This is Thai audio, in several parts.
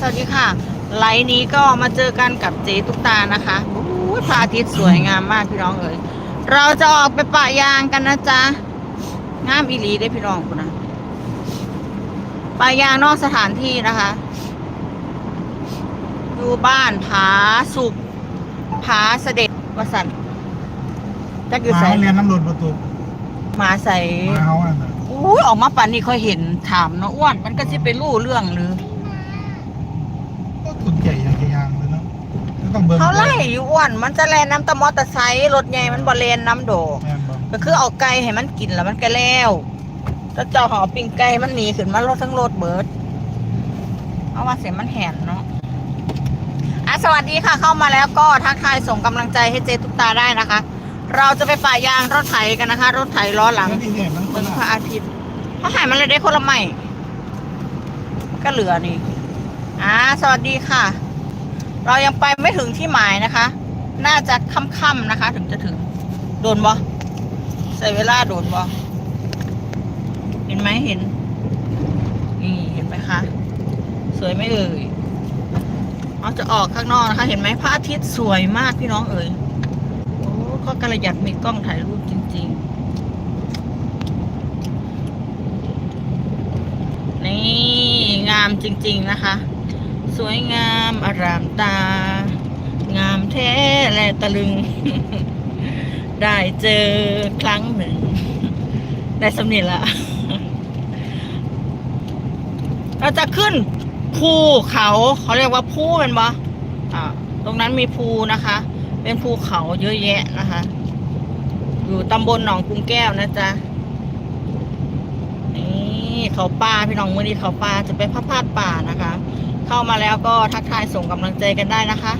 สวัสดีค่ะ ไลน์นี้ก็มาเจอกันกับเจตุ๊กตานะคะอู้ยพระอาทิตย์สวยงามมากพี่น้องเอ๋ยเราจะออกไปปะยางกันนะจ๊ะงามอีหลีได้อพี่น้องคุณนะปะยางนอกสถานที่นะคะอยู่บ้านผาสุกผาเสด็จวสันจักอยู่มาใส่เรียนน้ำรดประตูมาใส่มาเขาอะนะอุ้ยออกมาปันนี่ค่อยเห็นถามเนาะอ้วน มันก็สิไปรู้เรื่องหรือ ก็ตุนใหญ่ยังจะยางเลยเนาะก็ ต้องเบิ่งเขาไล่อยู่อ้วนมันจะแลนน้ำแตะมอเตอร์ไซค์รถใหญ่มันบ่แลนน้ำโดกแม่นบ่ก็คือเอาไก่ให้มันกินแล้วมันก็แล้วแล้วเจ้าหอปิ้งไก่มันหนีขึ้นมารถทั้งรถเบิด เอาว่าเสียงมันแหนเนาะอะสวัสดีค่ะเข้ามาแล้วก็ทักทายส่งกำลังใจให้เจตุกตาได้นะคะ เราจะไปป่ายางรถไถกันนะคะ รถไถล้อหลังแล้วนี่เนี่ยมันคเมืนองพละระอาทิตย์เขาหายมันเลยได้คนละใหม่ ก็เหลือนี่อ่าสวัสดีค่ะ เรายังไปไม่ถึงที่หมายนะคะ น่าจะค่ำๆนะคะ ถึงจะถึง โดนบ่ใส่เวลาโดนบ่เห็นไหมเห็น นี่เห็นไหมคะ สวยไหมเอ่ยเราจะออกข้างนอกนะคะ เห็นไหมพระอาทิตย์สวยมากพี่น้องเอ่ยโอ้ก็กระยัดมีกล้องถ่ายรูปจริง ๆ นี่งามจริง ๆ นะคะ สวยงามอารามตา งามแท้และตะลึง ได้เจอครั้งหนึ่ง ได้สำเนียงละ เราจะขึ้นภูเขาเขาเรียกว่าภูเป็นปะอ่าตรงนั้นมีภูนะคะ เป็นภูเขาเยอะแยะนะคะ อยู่ตำบลหนองกรุงแก้วนะจ๊ะนี่เขาป่าพี่น้องมือนี้เขาป่าจะไปพัดพาดป่านะคะ เข้ามาแล้วก็ทักทายส่งกำลังใจกันได้นะคะ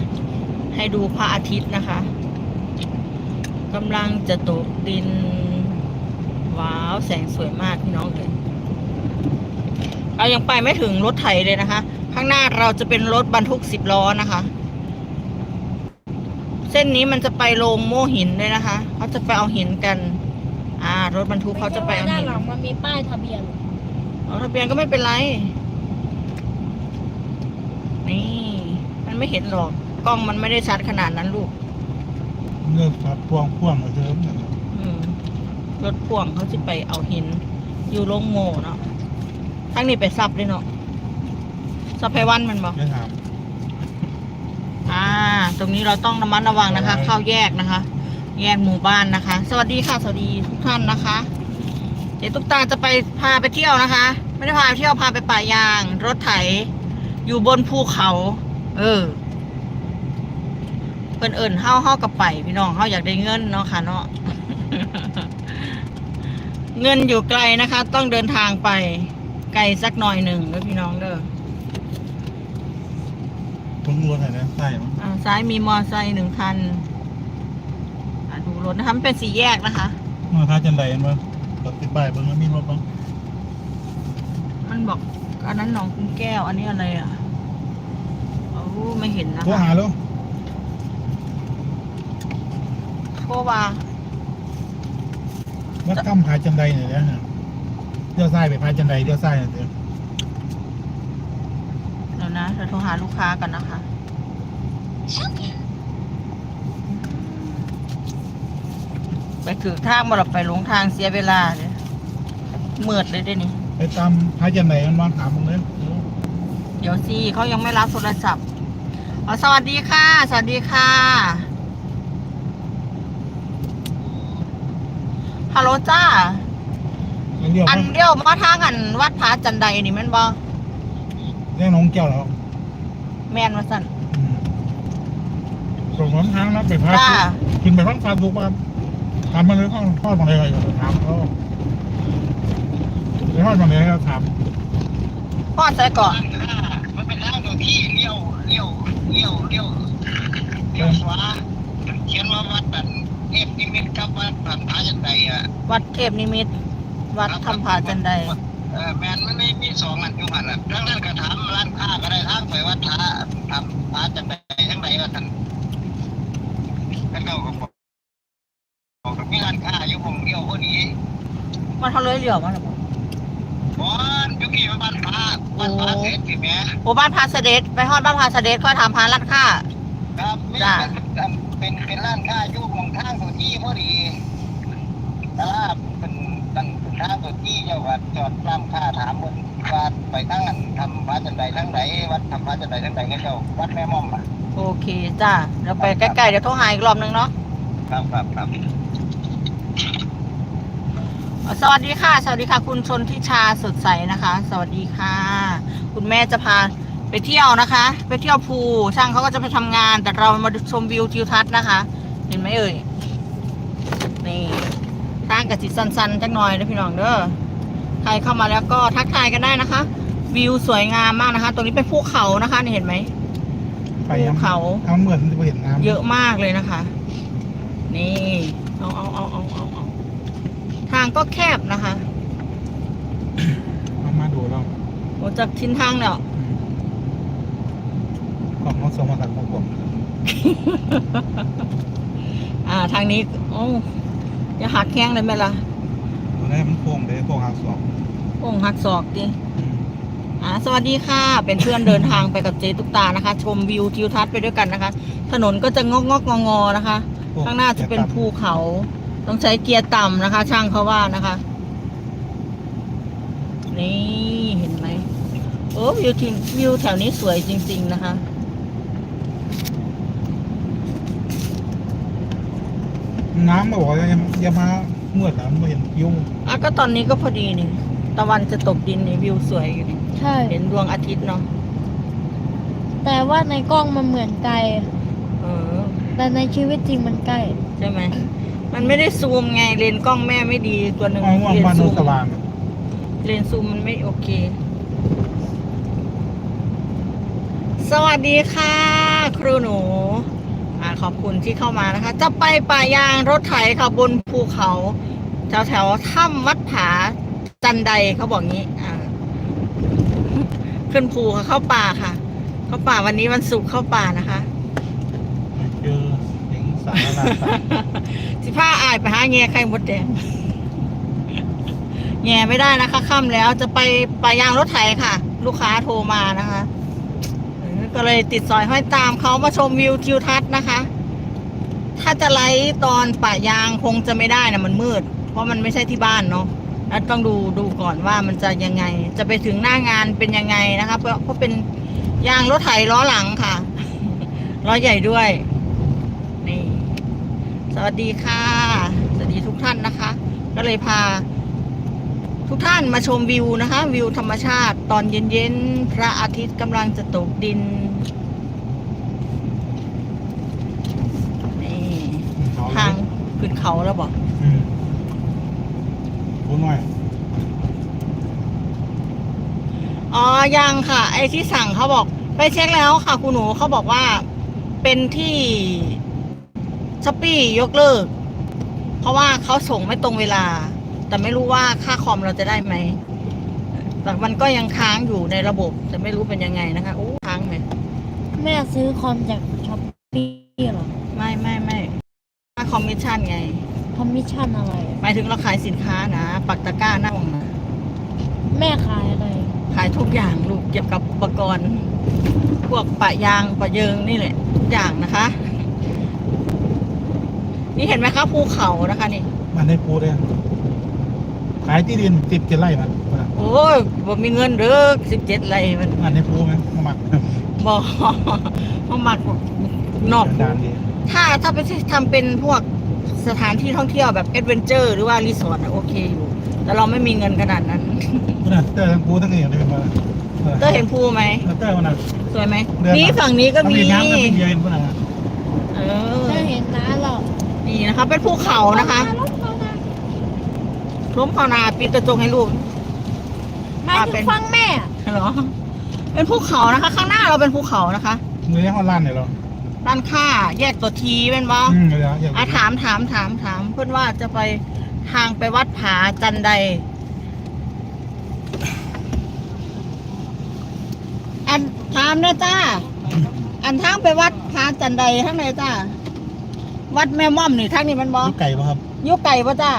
ให้ดูพระอาทิตย์นะคะกำลังจะตกดิน ว้าวแสงสวยมากพี่น้องเลยเรายังไปไม่ถึงรถไถเลยนะคะ ข้างหน้าเราจะเป็นรถบรรทุกสิบล้อนะคะ เส้นนี้มันจะไปลงโม่หินเลยนะคะเขาจะไปเอาหินกัน อ่ารถบรรทุกเขาจะไปเอาด้านหินหลังมันมีป้ายทะเบียนเอาทะเบียนก็ไม่เป็นไร นี่ มันไม่เห็นหรอก กล้องมันไม่ได้ชัดขนาดนั้นลูกเลือกครับพวงพ่วงมาเดิมเนี่ยอืมรถพ่วงเขาจะไปเอาหิน อยู่ลงโง่เนาะทั้งนี้ไปซับเลยเนาะซับไพวันมันบอก ไม่ถาม อ่า ตรงนี้เราต้องระมัดระวังนะคะ เข้าแยกนะคะ แยกหมู่บ้านนะคะ สวัสดีค่ะ สวัสดีทุกท่านนะคะ เดี๋ยวตุ๊กตาจะไปพาไปเที่ยวนะคะ ไม่ได้พาไปเที่ยวพาไปป่ายาง รถไถ อยู่บนภูเขา เออ เพิ่นเอิญเฮาเฮากับไปพี่น้องเฮาอยากได้เงินเนาะค่ะเนาะเงินอยู่ไกลนะคะ ต้องเดินทางไป ไกลสักหน่อยหนึ่งเด้อพี่น้องเด้อผมรถไหนนะใต้มั้งอ่าซ้ายมีมอไซค์หนึ่งคันอ่าดูรถนะคะมันเป็นสี่แยกนะคะ มาท้าจันไดเห็นมั้งรถติดป้ายเบิ่งแล้วมีรถบ้างมันบอก อันนั้นหนองกุ้งแก้ว อันนี้อะไรอะโอ้ไม่เห็นนะโทรคะหาแล้วโทรว่าวัดถ้ำผาจันไดเนี่ยนะเลี้ยวซ้ายไปผาจันไดเลี้ยวซ้ายเนี่ยเดี๋ยวเดี๋ยวนะเราโทรหาลูกค้ากันนะคะ ไปถือทางมาเราไปหลงทางเสียเวลาเลยเมืดเลยเด้นี่ ไปตามผาจันไดมันวางถามมึงเลยเดี๋ยวสิเขายังไม่รับโทรศัพท์อ๋อสวัสดีค่ะ สวัสดีค่ะ ฮัลโหลจ้ายังเดียวอันเดียวมาทางอันวัดผาจันไดนี่แมันบอเรื่องน้องแก้วแล้วแมนมาสั่นอืมส่งน้ำทางนะไปพาจ้า ขึ้นไปฟังฟาสุกมาถามมาเลยข้องพ่อของอะไรถามเขา ไปพ่อของอะไรก็ถามพ่อใส่ก่อนมันเป็นทางตรงที่เลี้ยวเลี้ยวเลี้ยวเลี้ยวเลี้ยวขวาเขียนว่าวัดบันเทพนิมิตกับวัดบันพาจันไดอะวัดเทพนิมิต วัดทำผาจันไดเออแมนมันไม่มีสองอันอยู่หันอะทั้งนั้นก็ถามร้านค้าก็ได้ทางไปวัดพาทำพาจันไดทั้งไหนก็ท่านแล้วก็บอกบอกกับมีร้านค้าอยู่ผมเลี้ยวพอดีมันเขาเลยเหลียวมาหรือบอนอ ยู่พี่บ้านพระบ้านพระเสร็จสิแม่โอ้บ้านพาสเดสไปฮอดบ้านพาสเดสก็ทำพานลัดค่าครับไม่จ้ะเป็นเป็นเป็นร้านค้าอยุ่ของทางตัวที่พอดีแต่ว่าเป็นตั้งทางตัวที่เจ้าวัดจอดร้านค้าถามคนว่าไปทั้งนั้นทำวัดจันใดทั้งไหนวัดทำวัดจันใดทั้งไหนก็เจ้าวัดแม่ม่อมอะโอเคจ้าเดี๋ยวไปใกล้ๆเดี๋ยวโทรหาอีกรอบนึงเนาะครับครับครับ สวัสดีค่ะ สวัสดีค่ะ คุณชนทิชาสดใสนะคะ สวัสดีค่ะ คุณแม่จะพาไปเที่ยวนะคะ ไปเที่ยวภูช่างเขาก็จะไปทำงาน แต่เรามาชมวิวทิวทัศน์นะคะ เห็นไหมเอ่ยนี่ตั้งกับจิตสันๆจักหน่อยนะพี่น้องเด้อใครเข้ามาแล้วก็ทักทายกันได้นะคะ วิวสวยงามมากนะคะ ตรงนี้เป็นภูเขานะคะนี่เห็นไหมไปภูเขาเอาเหมือนจะเห็นน้ำเยอะมากเลยนะคะ นี่เอาเอาเอาเอาเอาเอา ทางก็แคบนะคะเอามาดูเราโอ้จากทิ้นทางเนี่ยอืมของน้องสมบัติของผมอ่าทางนี้โอ้จะหักแข้งเลยไหมล่ะตัวนี้มันโค้งเลยโค้งหางสองโอ้หักศอกดิอืมอ่าสวัสดีค่ะ เป็นเพื่อนเดินทางไปกับเจตุกตานะคะ ชมวิวทิวทัศน์ไปด้วยกันนะคะ ถนนก็จะงอกงอกงองอๆนะคะโค้ข้างหน้าจะเป็นภูเขา ต้องใช้เกียร์ต่ำนะคะ ช่างเขาว่านะคะ นี่เห็นไหมโอ้วิวทิววิวแถวนี้สวยจริง ๆ นะคะ น้ำมาบอกว่าอย่าอย่ามาเมื่อแล้วไม่เห็นยุ่งอะก็ตอนนี้ก็พอดีนี่ตะวันจะตกดินนี่วิวสวยอยู่นี่ใช่ เห็นดวงอาทิตย์เนาะแต่ว่าในกล้องมันเหมือนไกล เออ แต่ในชีวิตจริงมันใกล้ ใช่ไหม มันไม่ได้ซูมไงเลนส์กล้องแม่ไม่ดีตัวหนึ่งมองว่าเลนบ้านส์โนซูนมสว่างเลนส์ซูมมันไม่โอเค สวัสดีค่ะ ครูหนูอ่าขอบคุณที่เข้ามานะคะ จะไปป่ายางรถไถค่ะบนภูเขาแถวแถวๆถ้ำวัดผาจันไดเขาบอกงี้ อ่า ขึ้นภูค่ะเข้าป่าค่ะ เข้าป่าวันนี้วันศุกร์เข้าป่านะคะ เจอเสียงสารนาสาสิ ผ้าอายไปหาแง่ไข่มดแดงแง่ไม่ได้นะคะค่ำแล้วจะไปป่ายางรถไถค่ะ ลูกค้าโทรมานะคะก็เลยติดสอยห้อยตามเขามาชมวิวทิวทัศน์นะคะ ถ้าจะไลฟ์ตอนป่ายางคงจะไม่ได้นะมันมืด เพราะมันไม่ใช่ที่บ้านเนาะแล้วต้องดูดูก่อนว่ามันจะยังไง จะไปถึงหน้างานเป็นยังไงนะคะ เพราะเพราะเป็นยางรถไถล้อหลังค่ะล้อใหญ่ด้วย สวัสดีค่ะ สวัสดีทุกท่านนะคะ ก็เลยพา ทุกท่านมาชมวิวนะคะ วิวธรรมชาติตอนเย็นๆ พระอาทิตย์กำลังจะตกดินนี่ทางขึ้นเขาแล้วบอกอืมพูดหน่อยอ๋อ ยังค่ะ ไอ้ที่สั่งเขาบอก ไปเช็คแล้วค่ะ คุณหนูเขาบอกว่าเป็นที่ ช้อปปี้ยกเลิก เพราะว่าเขาส่งไม่ตรงเวลา แต่ไม่รู้ว่าค่าคอมเราจะได้ไหมแต่มันก็ยังค้างอยู่ในระบบ แต่ไม่รู้เป็นยังไงนะคะโอ้ค้างไหมแม่ซื้อคอมจากช้อปปี้หรอ ไม่ไม่ไม่ค่าคอมมิชชั่นไง คอมมิชชั่นอะไรอะหมายถึงเราขายสินค้านะ ปักตะกร้าหน้าของนะแม่ขายอะไร ขายทุกอย่างลูกเกี่ยวกับอุปกรณ์ พวกปะยางปะเยิงนี่แหละทุกอย่างนะคะ นี่เห็นไหมคะภูเขานะคะนี่ มันได้พูดเลยขายที่ดินติดเจ็ดไร่มันโอ้ยบ่มีเงินเด้อสิบเจ็ดไรมันอันได้พูดไหมมาหมักบ่มาหมักนอกดานดีถ้าถ้าไปทำเป็นพวกสถานที่ท่องเที่ยวแบบเอดเวนเจอร์หรือว่ารีสอร์ทอะโอเคอยู่แต่เราไม่มีเงินขนาดนั้นพูดนะเตอร์ทั้งพูดทั้งเองเลยมาเตอร์เห็นภูไหมเตอร์มันนะสวยไหมเดือนนี่ฝั่งนี้ก็มีน้ำก็มีเยอะเห็นป่ะนะเออแม่เห็นน้าหรอก นี่นะคะ เป็นภูเขานะคะรถเขานะล้มเขานาปิดกระจกให้ลูกหมายอ่าเป็ถึนงฟังแม่เหรอเป็นภูเขานะคะ ข้างหน้าเราเป็นภูเขานะคะมือนี้ห้องร้านเนี่ยเหรอด้านข้าแยกตัวทีเป็นบ่อืมเดี๋ยวเดี๋ยวอะถามถามถามถามเพื่อนว่าจะไปทางไปวัดผาจันไดอันถามนะจ้า อันทางไปวัดผาจันไดทางไหนจ้า วัดแม่ม่อมนี่ทางนี้มันบอนี่ไก่ป่ะครับยุไก่ปะจ้า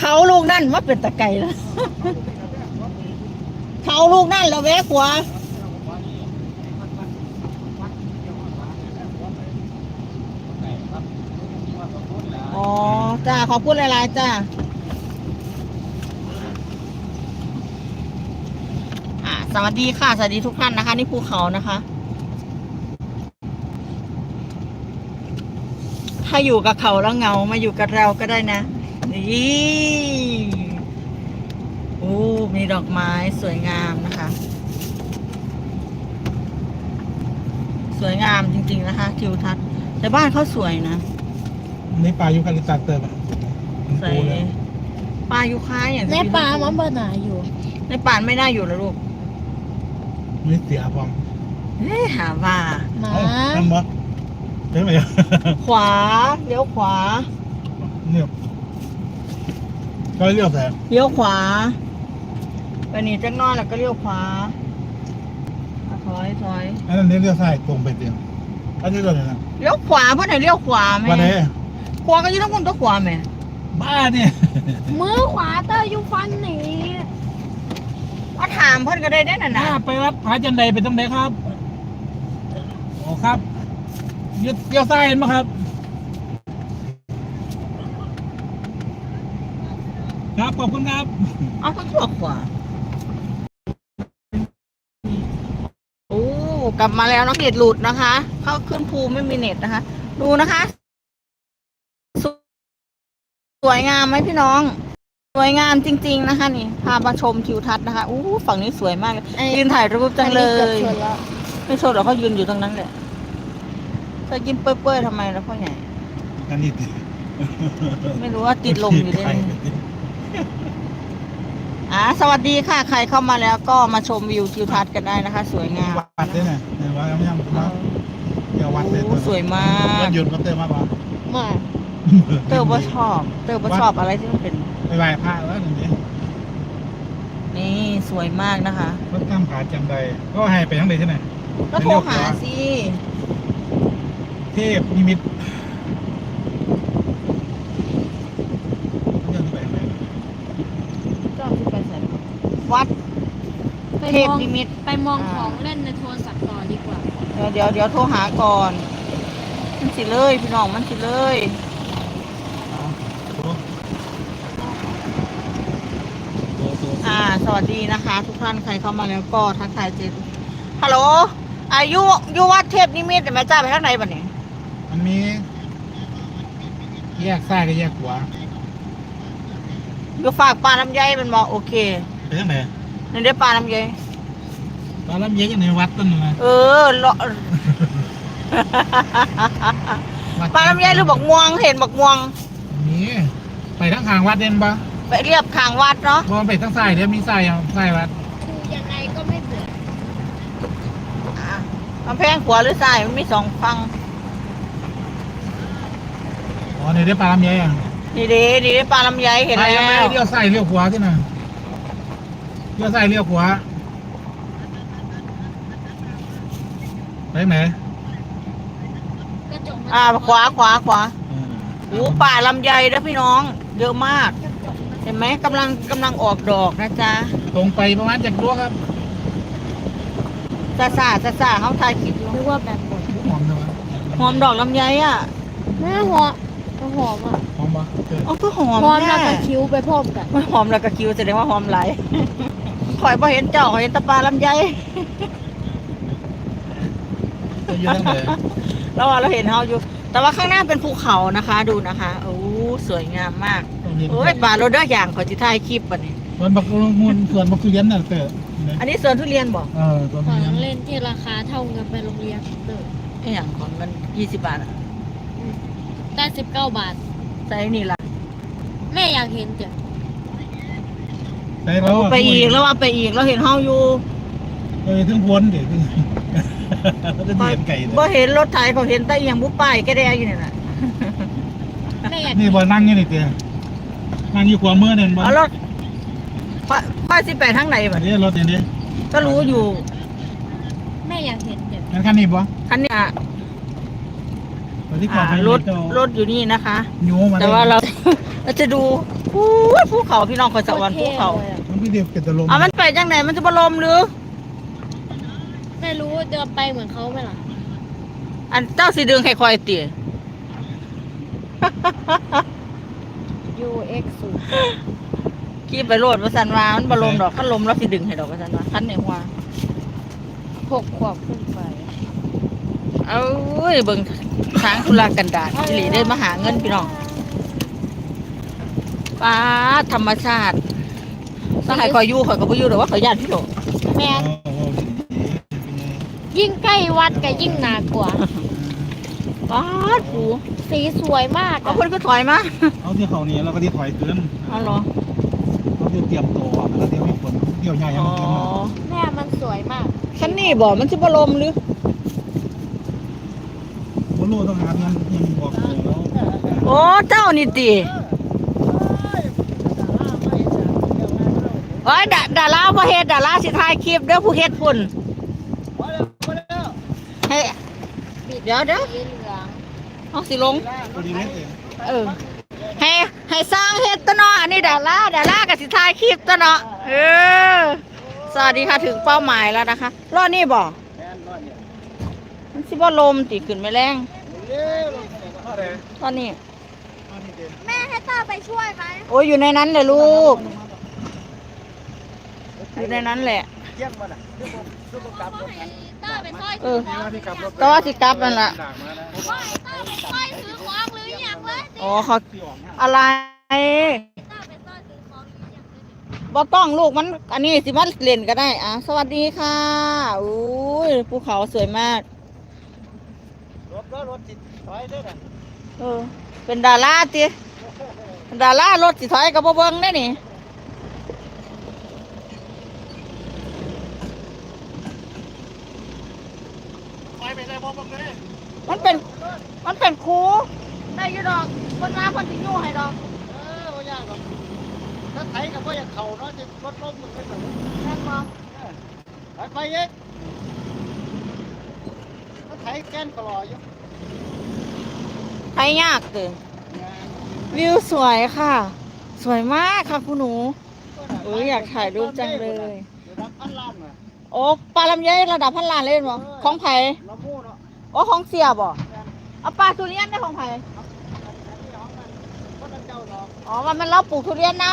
เขาลูกนั่นว่าเป็นตะไก่แล้วเขาลูกนั่นแล้วแวะขวาอ๋อจ้าขอพูดหลายๆจ้าอ่าสวัสดีค่ะ สวัสดีทุกท่านนะคะ นี่ภูเขานะคะ ถ้าอยู่กับเขาแล้วเหงามาอยู่กับเราก็ได้นะ นี่โอ้มีดอกไม้สวยงามนะคะ สวยงามจริง ๆ นะคะทิวทัศน์แต่บ้านเขาสวยนะนี่ปลายูคาลิปตัสเติมอะใส่ปลายูคาอย่างในที่ป่ามันบ่หนาอยู่ ในป่านไม่น่าอยู่แล้วลูกไม่เสียพร้อมเฮ้ยหาว่าหมาเอ้าทำบ่ เฮ้ยไหมขวาเลี้ยวขวาเนี่ยก็เรียกแต่เลี้ยวขวาไปนี่จักหน้อยแล้วก็เลี้ยวขวาอะถอยถอยอันนั้นเรียกซ้ายตรงไปเตียงอันนี้ตัวไหนนะเลี้ยวขวาเพราะไหนเลี้ยวขวาไหมวันไหนขวาก็อยี่ต้องคนตัวขวาไหมบ้าเนี่ยมือขวาเตอร์อยู่ฟันหนีว่าถามเพิ่นก็ได้ได้น่ะนะไปวัดพระจันไดไปตรงไหนครับโอ้ครับยึด เลี้ยวซ้ายเห็นไหมครับ ครับขอบคุณครับ เอาเพิ่นตัวขวาโอ้กลับมาแล้วน้องเน็ตหลุดนะคะ เข้าขึ้นภูไม่มีเน็ตนะคะ ดูนะคะสสวยงามไหมพี่น้อง สวยงามจริง ๆ นะคะนี่พามาชมทิวทัศน์นะคะอู้ฝั่งนี้สวยมากเลยยืนถ่ายรูปจังเลอันนี้ยกือบชนแล้ว ไม่ชนหรอกเขายืนอยู่ตรงนั้นแหละเธอกินเปื่อยๆทำไมแล้วพ่อใหญ่กันนี่ไม่รู้ว่าติดลมอยู่ด้วยอ่าสวัสดีค่ะ ใครเข้ามาแล้วก็มาชมวิวทิวทัศน์กันได้นะคะ สวยงามวัดด้วยนะเนี่ยวัดยังยังวัดเดี๋ยววัดเลยโอ้สวยมากหยุดมาเติมมากกว่ามาเตอร์ว่าชอบ เตอร์ว่าชอบอะไรที่มันเป็น ไปไหว้พระแล้วหนึ่งนี้นี่สวยมากนะคะ รถข้ามผาจำใดก็ให้ไปทั้งใดใช่ไหมก็โทรหาสิ เทพนิมิตเรื่องที่ไปไหนเจ้าที่ไปใส่วัดไปเทมพองนิมิตไปมองอ่าของเล่นในโทรศัพท์ต่อดีกว่า เดี๋ยวเดี๋ยวเดี๋ยวโทรหาก่อน มันสิเลย พี่น้องมันสิเลยอ่า สวัสดีนะคะ ทุกท่านใครเข้ามาแล้วก็ทักทายเจนฮัลโหลอายุยุวัดเทพนิมิตแต่แม่จ้าไปทางไหนบัดนี้ มันมี แยกซ้ายกับแยกขวาอยู่ฝากปลาลำไยมันบอกโอเคไปทางไหนนี่ได้ปลาลำไยตอนรับเย็นอยู่ในวัดต้นนะเออเลาะวัดปลาลำไยหรือบอกม่วงเห็นบอกม่วงมีไปทั้งทางวัดเด่นปะไปเรียบขางวัดเนาะพอไปทั้งซ้ายเดี๋ยวมีซ้ายเอาซ้ายวัดคือยังไงก็ไม่เบื่ออะกำแพงขวาหรือซ้ายมันมีสองฝั่ง อ๋อในได้ปลาลำไยอะนี่เด้ดีได้ปลาลำไยเห็นไปแล้ยังไงวเลี้ยวซ้ายเลี้ยวขวาที่น่ะเลี้ยวซ้ายเลี้ยวขวาไปไหนกระจกมันอ่าขวาขวาขวาอืมโอ้ป่าลำไยนะพี่น้อง เยอะมาก เห็นไหมกำลังกำลังออกดอกนะจ๊ะตรงไปประมาณจากรั้วครับซาซาซาซาเขาถ่ายคลิปอยู่นึกว่าแบบหมดหอมจังวะหอมดอกลำไยอะ แม่หอม หอมอะหอมปะเอออ๋อก็หอมหอมแล้วแน่ก็คิ้วไปพร้อมกันไม่หอมแล้วก็คิวแสดงว่าหอมไหลายข่อยพอเห็นเจ้าข่อยเห็นแตะปลาลำไยจะอยู่ทางไหนแล้วว่าเราเห็นเขาอยู่ แต่ว่าข้างหน้าเป็นภูเขานะคะ ดูนะคะโอ้สวยงามมากโอ้ยป่าโรเดอร์อย่างขอจิถ่ายคลิปป่ะนี่ส่วนบักมูลส่วนบักทุเรียนน่ะเตออันนี้สวนทุเรียนบอกเออส่วนขทุองเรียนเล่นที่ราคาเท่าเงินไปโรงเรียนเติมไอ้อย่างของมันยี่สิบบาทอะ ได้สิบเก้าบาท ใส่นี่ละแม่อยากเห็นจ้ะไปแล้วะไปอีกแล้วว่าไปอีกเราเห็นเฮาอยู่เออถึงพ้นเดี๋ยวถึงแล้วจะเห็นไก่เลยบ่เห็นรถไถเขาเห็นแต่อหยังบุป้ายแกได้อยู่นี่น่ะแม่อยากนี่บอนั่งอยู่นี่เตี้ยนั่งอยู่ขวามือเนี่ยบอเอารถค่อยค่อยสิไปทางไหนอับันดนี้รถอย่างนี้ก็รู้อยู่แม่อยากเห็นจ้ะงั้นคันนี้บ่คันเนี้ยตัวที่ก่ ออ่านไปรถเจ้ารถอยู่นี่นะคะโยมาแต่ว่าเรา เราจะดูอู้ยภูเขาพี่น้องคอยสวรรค์ภูเขาโคตรท่ลยอะมันพี่เดียวเป็นตะลมอะมันไปจังไหนมันจะบรมหรือ ไม่รู้เดินไปเหมือนเขาไหมล่ะ อันเจ้าสีดึงให้คอยตี UX ศูนย์ขี่ไปโลดมาสันว่ามันบรมดอกขันลมแล้วสิดึงให้ดอกมาสันว่าขันในหัวหกขวบขึ้นไป เอ้ยเบิ่งทางธุรกันดารสิริได้มาหาเงินพี่น้องป้าดธรรมชาติต้องให้คอยอยู่คอยก็บ่อยู่หรอกว่าคอยย่านพี่โหลแม่นยิ่งใกล้วัดก็ยิ่งหนากว่าป้าดปูสีสวยมากเอาอะเพิ่นก็ถอยมาเอาที่เขานี้แล้วก็ที่ถอยเกินเอาเหรอเอาที่เตรียมตัวแล้วเดี๋ยวให้ฝนเดี๋ยวใหญ่ยังอ๋อเตรียมมาแม่มันสวยมากคันนี้บ่มันสิบ่ลมหรือบน โลต้องหาเงินยังบอกอยู่แล้วโอ้เจ้านี่ติโอ้ยดาดาราบ่เฮ็ดดาราสิถ่ายคลิปเด้อผู้เฮ็ดพุ่นให้เดี๋ยวเดี๋ยวสีเหลืองเอาสิลงพอดีเล็กเองเออ ให้ให้สร้างเฮ็ดตะเนาะอันนี้ดาราดาราก็สิถ่ายคลิปตะเนาะเออสวัสดีค่ะถึงเป้าหมายแล้วนะคะ รอดนี่บ่มันสิบ่ลมติขึ้นไม่แรง ตอนนี้ แม่ให้ต้าไปช่วยไหมโอ้ยอยู่ในนั้นเลยลูก อยู่ในนั้นแหละต้าไปช่วยเออแต่ว่าสิกลับนั่นล่ะต้าไปช่วยซื้อของหรืออย่างวะอ๋อเขาอะไรต้าไปช่วยซื้อของหรืออย่างบ่ต้องลูกมัน อันนี้สิมาเล่นก็ได้ อะ สวัสดีค่ะ อุ้ยภูเขาสวยมาก รถรถติดถอยได้น่ะเออ เป็นดาราติเป็นดารารถสิถอยกับบ่เบิ่งได้นี่ถอยไปได้บ่บังเลย มันเป็น มันเป็นครูได้อยู่ดอกคนมาคนสิอยู่ให้ดอก เออบ่ยากหรอกถ้าไถก็บ่อยากเข้าเนาะจะรถล้มมันเป็นแบบนี้แม่นบ่ไปไปเองถ้าไถแกนก็รออยู่ ใครยากเด้อวิวสวยค่ะ สวยมากค่ะคุณหนูเอ้ยอยากถ่ายรูปจังเลยเดี๋ยวรับพันล้านน่ะโอ้ปลาลำไยระดับพันล้านเล่นบ่ของไผละมู่เนาะโอ้ของเสียบ่เอาปลาทุเรียนได้ของไผอันนี้ของมันคนละเจ้าดอกอ๋อมันมันเราปลูกทุเรียนนํ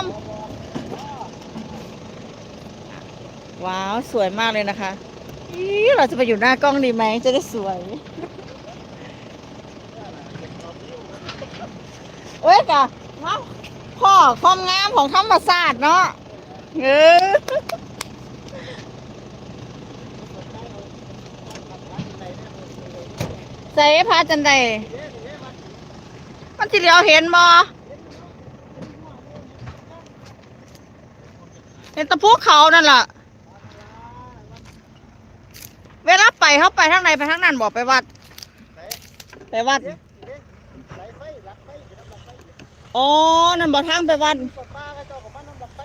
ว้าว สวยมากเลยนะคะอีเราจะไปอยู่หน้ากล้องดีไหมจะได้สวย โอ้ยกะเนาะพ่อความงามของธรรมศาสตร์เนาะเออใส่พาจันใดมันที่เหลียวเห็นบ่เห็นตะภูเขานั่นล่ะ เวลาไปเขาไปทางไหนไปทางนั้นบอกไปวัด ไปวัด สายไฟหลักไฟเดี๋ยวหลักไฟ อ๋อ นั่นบอกทางไปวัดตกปลาก็เจ้าของมันน้ำหลักไฟ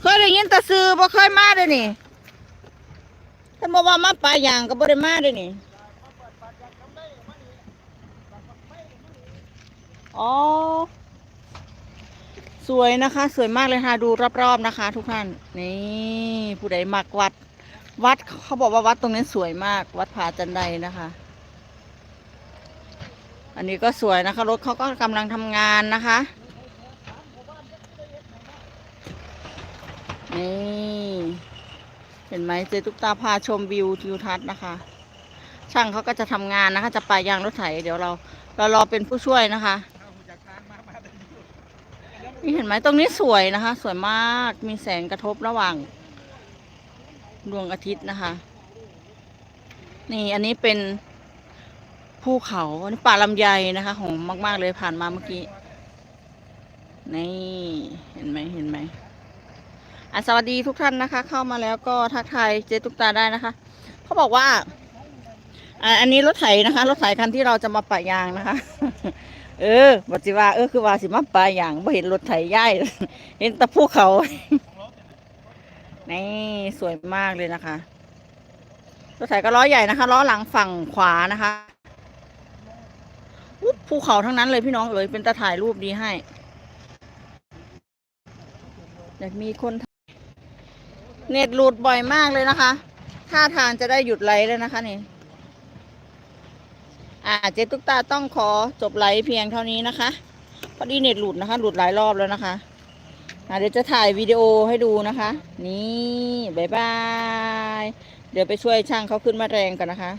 เคยได้ยินแต่ซื้อบ่เคยมาเด้อนี่ถ้าบอกว่ามาปลายอย่างก็บ่ได้มาเด้อนี่อ๋อ สวยนะคะ สวยมากเลยค่ะ ดูรอบๆนะคะ ทุกท่าน นี่ ผู้ใดมักวัด วัดเขาบอกว่าวัดตรงนี้สวยมาก วัดผาจันไดนะคะ อันนี้ก็สวยนะคะ รถเขาก็กำลังทำงานนะคะ นี่ เห็นไหมเจตุกตาพาชมวิวทิวทัศน์นะคะ ช่างเขาก็จะทำงานนะคะ จะปายยางรถไถ เดี๋ยวเรา เรารอเป็นผู้ช่วยนะคะ นี่เห็นไหมตรงนี้สวยนะคะ สวยมาก มีแสงกระทบระหว่างดวงอาทิตย์นะคะ นี่อันนี้เป็น ภูเขาอันนี้ป่าลำไยนะคะของมาก ๆ เลยผ่านมาเมื่อกี้ นี่ เห็นไหมเห็นไหมอะสวัสดีทุกท่านนะคะ เข้ามาแล้วก็ทักทายเจ๊ตุกตาได้นะคะ เขาบอกว่าอะอันนี้รถไถนะคะ รถไถคันที่เราจะมาปะยางนะคะ เออบัจิว่าเออคือว่าสิมาปะยางไม่เห็นรถไถย่ายเห็นแต่ภูเขา นี่สวยมากเลยนะคะรถไถก็ล้อใหญ่นะคะล้อหลังฝั่งขวานะคะ อุ๊ยภูเขาทั้งนั้นเลยพี่น้องเอ๋ยเป็นตาถ่ายรูปดีให้ อยากมีคนเน็ตหลุดบ่อยมากเลยนะคะท่าทางจะได้หยุดไลฟ์แล้วนะคะนี่อ่าเจ๊ตุ๊กตาต้องขอจบไลฟ์เพียงเท่านี้นะคะพอดีเน็ตหลุดนะคะ หลุดหลายรอบแล้วนะคะอ่าเดี๋ยวจะถ่ายวิดีโอให้ดูนะคะ นี่บายบายเดี๋ยวไปช่วยช่างเขาขึ้นมาแรงกันนะคะ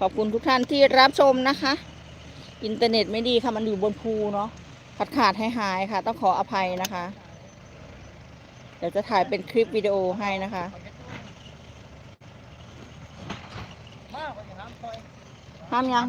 ขอบคุณทุกท่านที่รับชมนะคะ อินเทอร์เน็ตไม่ดีค่ะ มันอยู่บนภูเนาะขาดขาดให้หายๆค่ะ ต้องขออภัยนะคะ เดี๋ยวจะถ่ายเป็นคลิปวิดีโอให้นะคะมากกว่าอย่างนั้นคอยห้ามยัง